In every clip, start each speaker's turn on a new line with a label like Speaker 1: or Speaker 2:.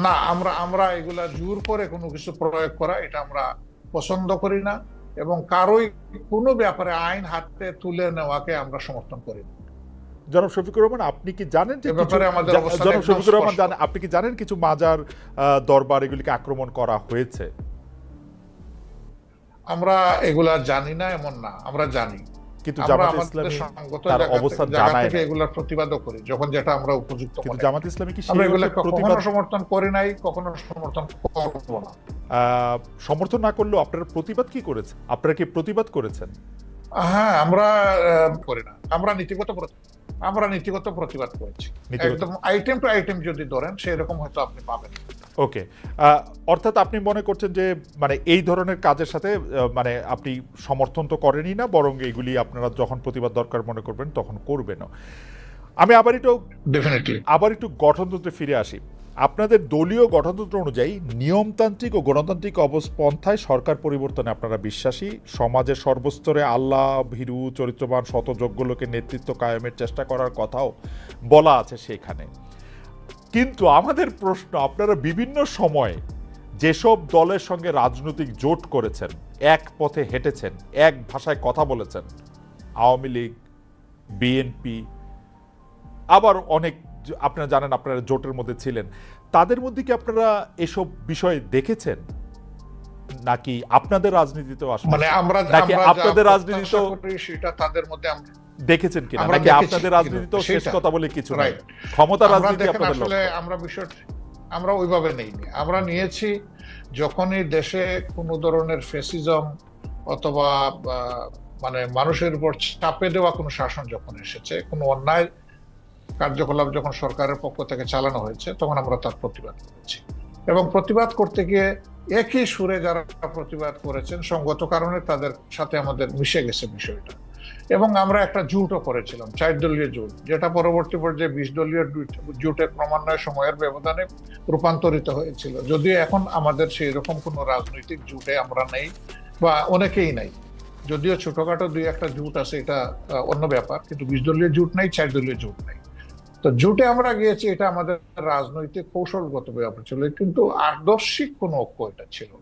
Speaker 1: না আমরা আমরা এগুলা জোর করে কোনো কিছু প্রয়োগ করা এটা আমরা পছন্দ করি না এবং কারোই কোনো ব্যাপারে আইন হাতে তুলে নেওয়াকে আমরা সমর্থন করি না।
Speaker 2: জনাব শফিকুর রহমান আপনি কি জানেন যে জনাব শফিকুর রহমান জানেন আপনি কি জানেন কিছু মাজার আহ, দরবার এগুলিকে আক্রমণ করা হয়েছে?
Speaker 1: আমরা এগুলা জানি না এমন না আমরা জানি।
Speaker 2: কিন্তু জামাত ইসলামী তার অবস্থান জানায়
Speaker 1: থেকে। এগুলার প্রতিবাদও করি যখন যেটা আমরা উপযুক্ত
Speaker 2: কিন্তু জামাত ইসলামী কি
Speaker 1: আমরা কখনো সমর্থন করি নাই কখনো সমর্থন করব না।
Speaker 2: সমর্থন না করলেও আপনারা প্রতিবাদ কি করেছেন? আপনারা কি প্রতিবাদ করেছেন?
Speaker 1: হ্যাঁ আমরা করি না। আমরা নীতিগত আমরা নীতিগত প্রতিবাদ করেছি। একদম আইটেম টু আইটেম যদি ধরেন সেই রকম হয়তো আপনি পাবেন।
Speaker 2: ওকে। অর্থাৎ আপনি মনে করছেন যে মানে এই ধরনের কাজের সাথে মানে আপনি সমর্থন তো করেনই না বরং এগুলি আপনারা যখন প্রতিবাদ দরকার মনে করবেন তখন করবেনও। আমি আবার একটু আবার একটু গঠনতন্ত্রে ফিরে আসি। আপনাদের দলীয় গঠনতন্ত্র অনুযায়ী নিয়মতান্ত্রিক ও গণতান্ত্রিক অবস্পন্থায় সরকার পরিবর্তনে আপনারা বিশ্বাসী। সমাজের সর্বস্তরে আল্লাহ ভীরু চরিত্রবান শতযোগ্য লোকের নেতৃত্ব কায়েমের চেষ্টা করার কথাও বলা আছে সেখানে। কিন্তু আমাদের প্রশ্ন আপনারা বিভিন্ন সময়ে যেসব দলের সঙ্গে রাজনৈতিক জোট করেছেন এক পথে হেঁটেছেন এক ভাষায় কথা বলেছেন আওয়ামী লীগ বিএনপি আবার অনেক আপনারা জানেন আপনারা জোটের মধ্যে ছিলেন তাদের মধ্যে কি আপনারা এসব বিষয় দেখেছেন? নাকি আপনাদের রাজনীতিতেও আসলে
Speaker 1: মানে আমরা
Speaker 2: আপনাদের রাজনীতি
Speaker 1: সেটা তাদের মধ্যে আমরা
Speaker 2: দেখেছেন কিনা? নাকি আপনাদের রাজনীতি তো শেষ কথা বলে কিছু নাই? ক্ষমতা রাজনীতি আপনাদের
Speaker 1: আসলে আমরা বিষয় আমরা ওইভাবে নেইনি। আমরা নিয়েছি যখনই দেশে কোনো ধরনের ফেসিজম অথবা মানে মানুষের উপর চাপে দেওয়া কোনো শাসন যখন এসেছে কোনো অন্যায় কার্যকলাপ যখন সরকারের পক্ষ থেকে চালানো হয়েছে তখন আমরা তার প্রতিবাদ করেছি। এবং প্রতিবাদ করতে গিয়ে একই সুরে যারা প্রতিবাদ করেছেন সঙ্গত কারণে তাদের সাথে আমাদের মিশে গেছে বিষয়টা। এবং আমরা একটা জুটও করেছিলাম, চার দলীয় জোট, যেটা পরবর্তী পর্যায়ে বিশ দলীয় জোট- জোটের ক্রমান্বয়ে সময়ের ব্যবধানে রূপান্তরিত হয়েছিল। যদিও এখন আমাদের সেই রকম কোনো রাজনৈতিক জোটে আমরা নেই বা অনেকেই নাই। যদিও ছোটখাটো দুই একটা জোট আছে, এটা অন্য ব্যাপার, কিন্তু বিশ দলীয় জোট নাই, চার দলীয় জোট নাই। তো জোটে আমরা গিয়েছি, এটা আমাদের রাজনৈতিক কৌশলগত ব্যাপার ছিল, কিন্তু আদর্শিক কোনো ঐক্য এটা ছিল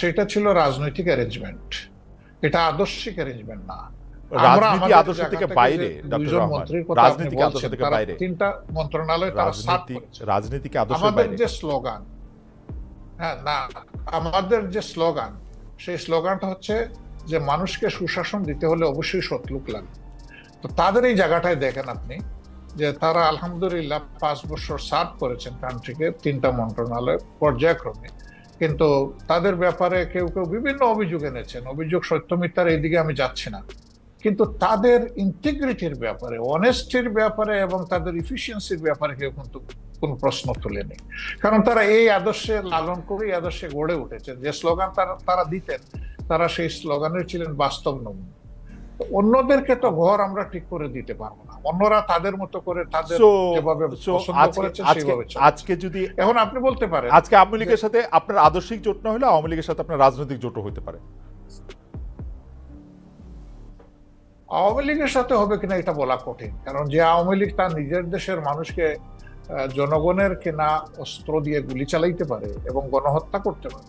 Speaker 1: সেটা ছিল রাজনৈতিক অ্যারেঞ্জমেন্ট এটা আদর্শিক অ্যারেঞ্জমেন্ট না।
Speaker 2: রাজনীতি আদর্শ থেকে বাইরে আদর্শ থেকে বাইরে।
Speaker 1: তিনটা মন্ত্রণালয় তারা
Speaker 2: বাইরে।
Speaker 1: যে স্লোগান হ্যাঁ না আমাদের যে স্লোগান সেই স্লোগানটা হচ্ছে যে মানুষকে সুশাসন দিতে হলে অবশ্যই সৎলোক লাগবে তো তাদের এই জায়গাটায় দেখেন আপনি যে তারা আলহামদুলিল্লাহ পাঁচ বছর সার্ভ করেছেন কান্ট্রিকে তিনটা মন্ত্রণালয় পর্যায়ক্রমে। কিন্তু তাদের ব্যাপারে কেউ কেউ বিভিন্ন অভিযোগ এনেছেন। অভিযোগ সত্য মিথ্যার এইদিকে আমি যাচ্ছি না। কিন্তু তাদের ইন্টিগ্রিটির ব্যাপারে অনেস্টির ব্যাপারে এবং তাদের ইফিসিয়েন্সির ব্যাপারে কেউ কিন্তু কোনো প্রশ্ন তুলেনি। কারণ তারা এই আদর্শে লালন করে আদর্শে গড়ে উঠেছেন যে স্লোগান তারা তারা দিতেন, তারা সেই স্লোগানের ছিলেন বাস্তব নমুনা। অন্যদেরকে তো ঘর আমরা ঠিক করে দিতে পারব না। অন্যরা তাদের মতো করে তাদের যেভাবে পছন্দ
Speaker 2: আজকে
Speaker 1: করেছে
Speaker 2: আজকে আজকে যদি
Speaker 1: এখন আপনি বলতে পারেন
Speaker 2: আজকে আওয়ামী লীগের সাথে আপনার আদর্শিক জোট না হলে আওয়ামী লীগের সাথে আপনার রাজনৈতিক জোটও হতে পারে।
Speaker 1: আওয়ামী লীগের সাথে হবে কিনা এটা বলা কঠিন। কারণ যে আওয়ামী লীগ তার নিজের দেশের মানুষকে জনগণের কেনা অস্ত্র দিয়ে গুলি চালাইতে পারে এবং গণহত্যা করতে পারে।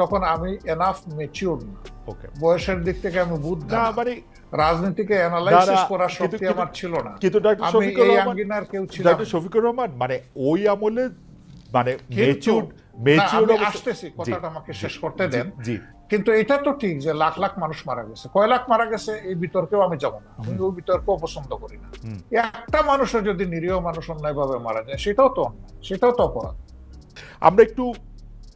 Speaker 1: তখন আমি এনাফ মেচিউর না।
Speaker 2: ওকে
Speaker 1: বয়সের দিক থেকে আমি বুদ্ধ
Speaker 2: না মানে
Speaker 1: রাজনীতিকে অ্যানালাইসিস করার শক্তি আমার ছিল না।
Speaker 2: কিন্তু ডক্টর শফিকুর রহমান
Speaker 1: কেউ ছিল
Speaker 2: ডক্টর শফিকুর রহমান মানে ওই আমলে মানে মেচিউর
Speaker 1: আমি
Speaker 2: মেচিউর
Speaker 1: আসতেছি কথাটা আমাকে শেষ করতে দেন।
Speaker 2: জি।
Speaker 1: কিন্তু এটা তো ঠিক যে লাখ লাখ মানুষ মারা গেছে। কয় লাখ মারা গেছে এই বিতর্কেও আমি যাব না। আমি ওই বিতর্ক পছন্দ করি না। একটা মানুষও যদি নিরীহ মানুষ অন্যায়ভাবে মারা যায় সেটাও তো অন্যায় সেটাও তো অপরাধ।
Speaker 2: আমরা একটু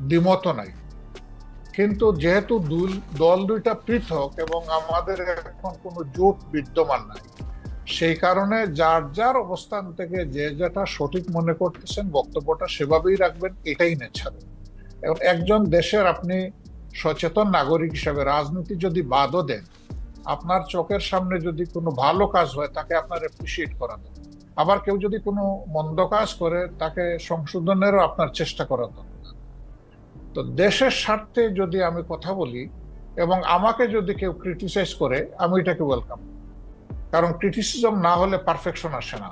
Speaker 1: দ্বিমত নাই। কিন্তু যেহেতু দুল- দল দুইটা পৃথক এবং আমাদের এখন কোনো জোট বিদ্যমান নাই, সেই কারণে যার যার অবস্থান থেকে যে যেটা সঠিক মনে করতেছেন, বক্তব্যটা সেভাবেই রাখবেন, এটাই নেছার এবং একজন দেশের আপনি সচেতন নাগরিক হিসাবে রাজনীতি যদি বাদও দেন, আপনার চোখের সামনে যদি কোনো ভালো কাজ হয়, তাকে আপনার অ্যাপ্রিসিয়েট করা দরকার আবার কেউ যদি কোনো মন্দ কাজ করে, তাকে সংশোধনেরও আপনার চেষ্টা করা দরকার তো দেশের স্বার্থে যদি আমি কথা বলি এবং আমাকে যদি কেউ ক্রিটিসাইজ করে আমি এটাকে ওয়েলকাম কারণ ক্রিটিসিজম না হলে পারফেকশন আসে না।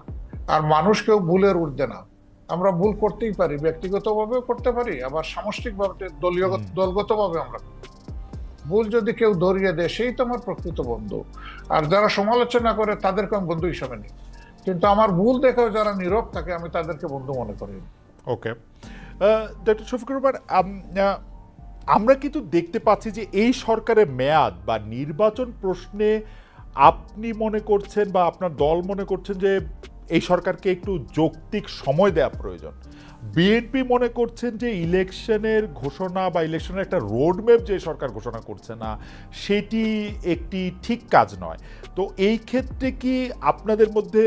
Speaker 1: আর মানুষ কেউ ভুলের ঊর্ধ্বে না। আমরা ভুল করতেই পারি ব্যক্তিগতভাবেও করতে পারি আবার সামষ্টিকভাবে দলীয় দলগতভাবে আমরা। ভুল যদি কেউ ধরিয়ে দেয় সেই তো আমার প্রকৃত বন্ধু। আর যারা সমালোচনা করে তাদেরকে আমি বন্ধু হিসাবে নিই। কিন্তু আমার ভুল দেখেও যারা নীরব থাকে আমি তাদেরকে বন্ধু মনে করি
Speaker 2: ওকে ডক্টর শফিকুর রহমান আমরা কিন্তু দেখতে পাচ্ছি যে এই সরকারের মেয়াদ বা নির্বাচন প্রশ্নে আপনি মনে করছেন বা আপনার দল মনে করছেন যে এই সরকারকে একটু যৌক্তিক সময় দেওয়া প্রয়োজন। বিএনপি মনে করছেন যে ইলেকশনের ঘোষণা বা ইলেকশনের একটা রোডম্যাপ যে সরকার ঘোষণা করছে না, সেটি একটি ঠিক কাজ নয়। তো এই ক্ষেত্রে কি আপনাদের মধ্যে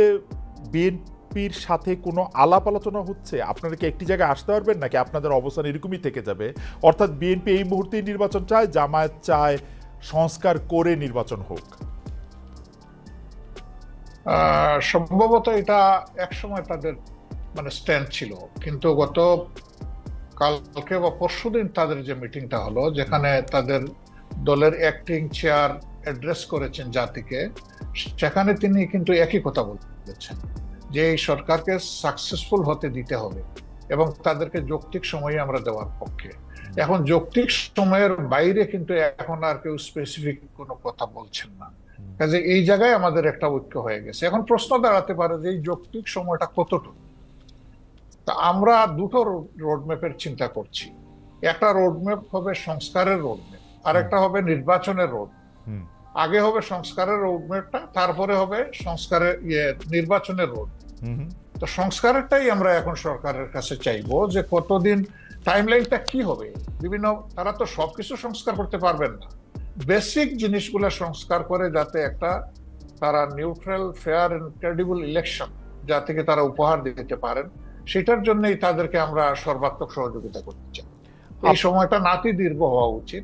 Speaker 2: বিএনপির সাথে কোনো আলাপ আলোচনা হচ্ছে? আপনারা কি একটি জায়গায় আসতে পারবেন নাকি আপনাদের অবস্থান এরকমই থেকে যাবে? অর্থাৎ বিএনপি এই মুহূর্তে নির্বাচন চায়, জামায়াত চায়, সংস্কার করে নির্বাচন হোক।
Speaker 1: সম্ভবত এটা একসময় তাদের মানে স্ট্যান্ড ছিল। কিন্তু গত কালকে বা পরশুদিন তাদের যে মিটিংটা হলো, যেখানে তাদের দলের অ্যাক্টিং চেয়ার অ্যাড্রেস করেছেন জাতিকে, সেখানে তিনি কিন্তু একই কথা বলেছেন। যে এই সরকারকে সাকসেসফুল হতে দিতে হবে এবং তাদেরকে যৌক্তিক সময়ে আমরা দেওয়ার পক্ষে। এখন যৌক্তিক সময়ের বাইরে কিন্তু এখন আর কেউ স্পেসিফিক কোনো কথা বলছেন না। কাজে এই জায়গায় আমাদের একটা ঐক্য হয়ে গেছে। এখন প্রশ্ন দাঁড়াতে পারে যে এই যৌক্তিক সময়টা কতটুকু? তা আমরা দুটো রোডম্যাপের চিন্তা করছি। একটা রোডম্যাপ হবে সংস্কারের রোডম্যাপ আর একটা হবে নির্বাচনের রোড। আগে হবে সংস্কারের রোডম্যাপটা তারপরে হবে সংস্কারের ইয়ে নির্বাচনের রোড। তো সংস্কারেরটাই আমরা এখন সরকারের কাছে চাইব যে কতদিন টাইমলাইনটা কি হবে? বিভিন্ন তারা তো সবকিছু সংস্কার করতে পারবেন না। বেসিক জিনিসগুলো সংস্কার করে যাতে একটা তারা neutral fair and credible election যা থেকে তারা উপহার দিতে পারেন সেটার জন্যই তাদেরকে আমরা সর্বাত্মক সহযোগিতা করতে চাই। এই সময়টা নাতি দীর্ঘ হওয়া উচিত।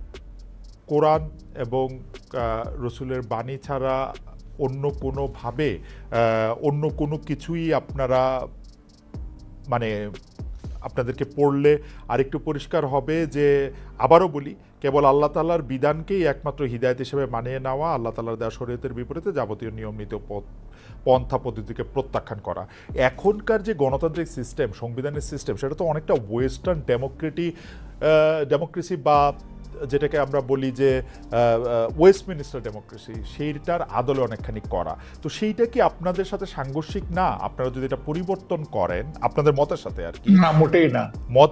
Speaker 2: কোরআন এবং রসুলের বাণী ছাড়া অন্য কোনোভাবে অন্য কোনো কিছুই আপনারা মানে আপনাদেরকে পড়লে আরেকটু পরিষ্কার হবে যে, আবারও বলি, কেবল আল্লাহ তাল্লাহর বিধানকেই একমাত্র হিদায়ত হিসেবে মানিয়ে নেওয়া, আল্লাহ তাল্লাহর দেওয়া শরীয়তের বিপরীতে যাবতীয় নিয়ম নীতি পথ- পন্থা পদ্ধতিকে প্রত্যাখ্যান করা। এখনকার যে গণতান্ত্রিক সিস্টেম, সংবিধানের সিস্টেম, সেটা তো অনেকটা ওয়েস্টার্ন ডেমোক্রেটি ডেমোক্রেসি বা যেটাকে আমরা বলি যে ওয়েস্টমিনিস্টার ডেমোক্রেসি সেইটার আদলে অনেকখানি করা। তো সেইটা কি আপনাদের সাথে সাংঘর্ষিক না? আপনারা যদি এটা পরিবর্তন করেন আপনাদের মতের সাথে আর কি?
Speaker 1: না মোটেই না।
Speaker 2: মত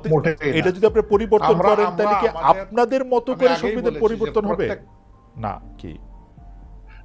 Speaker 2: এটা যদি আপনি পরিবর্তন করেন তাহলে কি আপনাদের মতো করে সংবিধান পরিবর্তন হবে? না কি?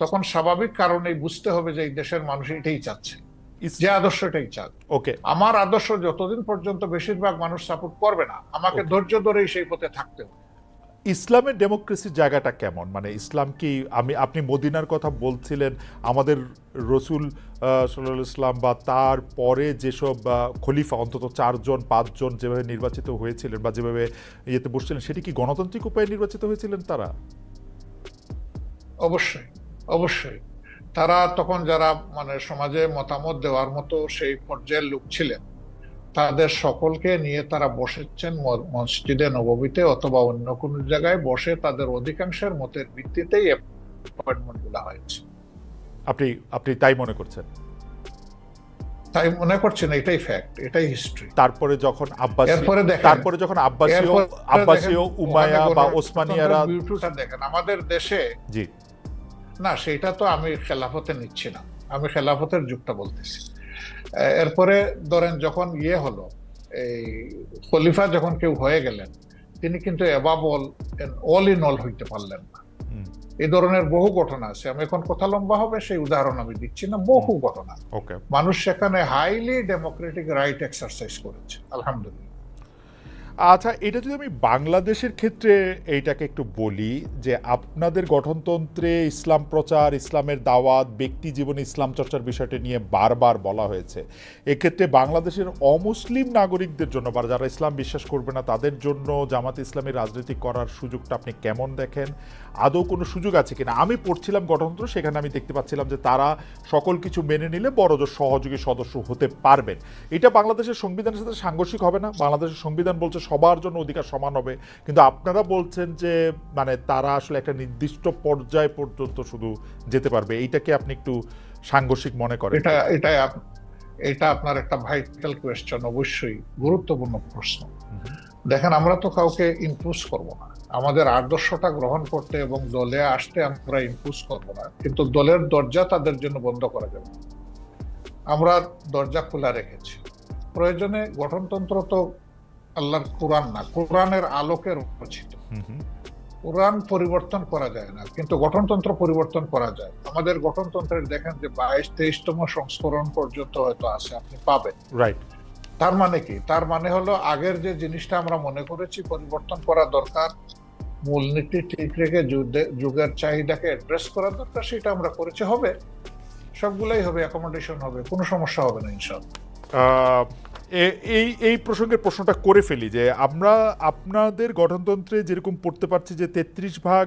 Speaker 1: তখন স্বাভাবিক কারণেই বুঝতে হবে যে এই দেশের মানুষ এটাই চাচ্ছে। যে আদর্শ এটাই চায়
Speaker 2: ওকে।
Speaker 1: আমার আদর্শ যতদিন পর্যন্ত বেশিরভাগ মানুষ সাপোর্ট করবে না আমাকে ধৈর্য ধরেই সেই পথে থাকতে হবে।
Speaker 2: ইসলামের ডেমোক্রেসির জায়গাটা কেমন? মানে ইসলাম কি আমি আপনি মদিনার কথা বলছিলেন আমাদের রসুল সাল্লাহ ইসলাম বা তার পরে যেসব খলিফা অন্তত চারজন পাঁচজন যেভাবে নির্বাচিত হয়েছিলেন বা যেভাবে ইয়েতে বসছিলেন সেটি কি গণতান্ত্রিক উপায়ে নির্বাচিত হয়েছিলেন তারা?
Speaker 1: অবশ্যই। অবশ্যই। তারা তখন যারা মানে সমাজে মতামত দেওয়ার মতো সেই পর্যায়ের লোক ছিলেন তাদের সকলকে নিয়ে তারা বসেছেন মসজিদে নববীতে অথবা অন্য কোনো জায়গায় বসে তাদের অধিকাংশের মতের ভিত্তিতেই অ্যাপয়েন্টমেন্টগুলা হয়েছে।
Speaker 2: আপনি আপনি তাই মনে করছেন?
Speaker 1: তাই মনে করছেন এটাই ফ্যাক্ট এটাই হিস্ট্রি
Speaker 2: তারপরে যখন আব্বাসী
Speaker 1: এরপরে দেখেন।
Speaker 2: তারপরে যখন আব্বাসীয় আব্বাসীয় উমায়া বা ওসমানিয়ারা
Speaker 1: দেখেন আমাদের দেশে
Speaker 2: জি।
Speaker 1: না সেটা তো আমি খেলাফতে নিচ্ছি না। আমি খেলাফতের যুগটা বলতেছি। এরপরে ধরেন যখন ইয়ে হলো এই খলিফা যখন কেউ হয়ে গেলেন তিনি কিন্তু এবাবল অল ইন অল হইতে পারলেন না। এই ধরনের বহু ঘটনা আছে। আমি এখন কথা লম্বা হবে সেই উদাহরণ আমি দিচ্ছি না বহু ঘটনা।
Speaker 2: ওকে
Speaker 1: মানুষ সেখানে হাইলি ডেমোক্রেটিক রাইট এক্সারসাইজ করেছে আলহামদুলিল্লাহ।
Speaker 2: আচ্ছা এটা যদি আমি বাংলাদেশের ক্ষেত্রে এইটাকে একটু বলি, যে আপনাদের গঠনতন্ত্রে ইসলাম প্রচার, ইসলামের দাওয়াত, ব্যক্তি জীবনে, ইসলাম চর্চার বিষয়টি নিয়ে বারবার বলা হয়েছে। এক্ষেত্রে বাংলাদেশের অমুসলিম নাগরিকদের জন্য, বা যারা ইসলাম বিশ্বাস করবে না, তাদের জন্য জামাত ইসলামী রাজনীতি করার সুযোগটা আপনি কেমন দেখেন? আদৌ কোনো সুযোগ আছে কিনা? আমি পড়ছিলাম গঠনতন্ত্র সেখানে আমি দেখতে পাচ্ছিলাম যে তারা সকল কিছু মেনে নিলে বড়জোর সহযোগী সদস্য হতে পারবেন। এটা বাংলাদেশের সংবিধানের সাথে সাংঘর্ষিক হবে না? বাংলাদেশের সংবিধান বলছে সবার জন্য অধিকার সমান হবে। কিন্তু আপনারা বলছেন যে মানে তারা আসলে একটা নির্দিষ্ট পর্যায় পর্যন্ত শুধু যেতে পারবে। এইটাকে আপনি একটু সাংঘর্ষিক মনে করেন?
Speaker 1: এটা এটা এটা আপনার একটা ভাইটাল কোয়েশ্চেন অবশ্যই। গুরুত্বপূর্ণ প্রশ্ন। দেখেন আমরা তো কাউকে ইম্পোজ করব না। আমাদের আদর্শটা গ্রহণ করতে এবং দলে আসতে আমরা ইম্পোজ করব না। কিন্তু দলের দরজা তাদের জন্য বন্ধ করা যাবে। আমরা দরজা খোলা রেখেছি। প্রয়োজনে গঠনতন্ত্র তো আল্লাহর কোরআন না কোরআনের আলোকে রচিত। কোরআন পরিবর্তন করা যায় না কিন্তু গঠনতন্ত্র পরিবর্তন করা যায়। আমাদের গঠনতন্ত্রের দেখেন যে বাইশ তেইশতম সংস্করণ পর্যন্ত হয়তো আছে আপনি পাবেন।
Speaker 2: রাইট
Speaker 1: তার মানে কি? তার মানে হলো আগের যে জিনিসটা আমরা মনে করেছি পরিবর্তন করা দরকার মূলনীতি ঠিক রেখে যুগের চাহিদাকে অ্যাড্রেস করা দরকার, সেটা আমরা করেছি, হবে। সবগুলাই হবে অ্যাকোমোডেশন হবে, কোনো সমস্যা হবে না ইনশাল্লাহ
Speaker 2: এই এই প্রসঙ্গের প্রশ্নটা করে ফেলি যে আমরা আপনাদের গঠনতন্ত্রে যেরকম পড়তে পারছি যে তেত্রিশ ভাগ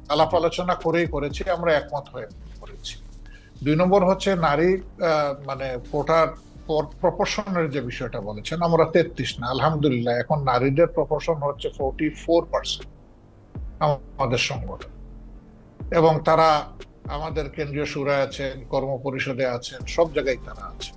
Speaker 1: আলাপ আলোচনা করেই করেছি, আমরা একমত হয়ে করেছি। দুই নম্বর হচ্ছে নারী মানে কোটার প্রপোর্শনের যে বিষয়টা বলেছেন, আমরা তেত্রিশ না, আলহামদুলিল্লাহ, এখন নারীদের প্রপোর্শন হচ্ছে ফোরটি ফোর পার্সেন্ট আমাদের সংগঠন। এবং তারা আমাদের কেন্দ্রীয় সুরায় আছেন কর্ম পরিষদে আছেন, সব জায়গায় তারা আছেন।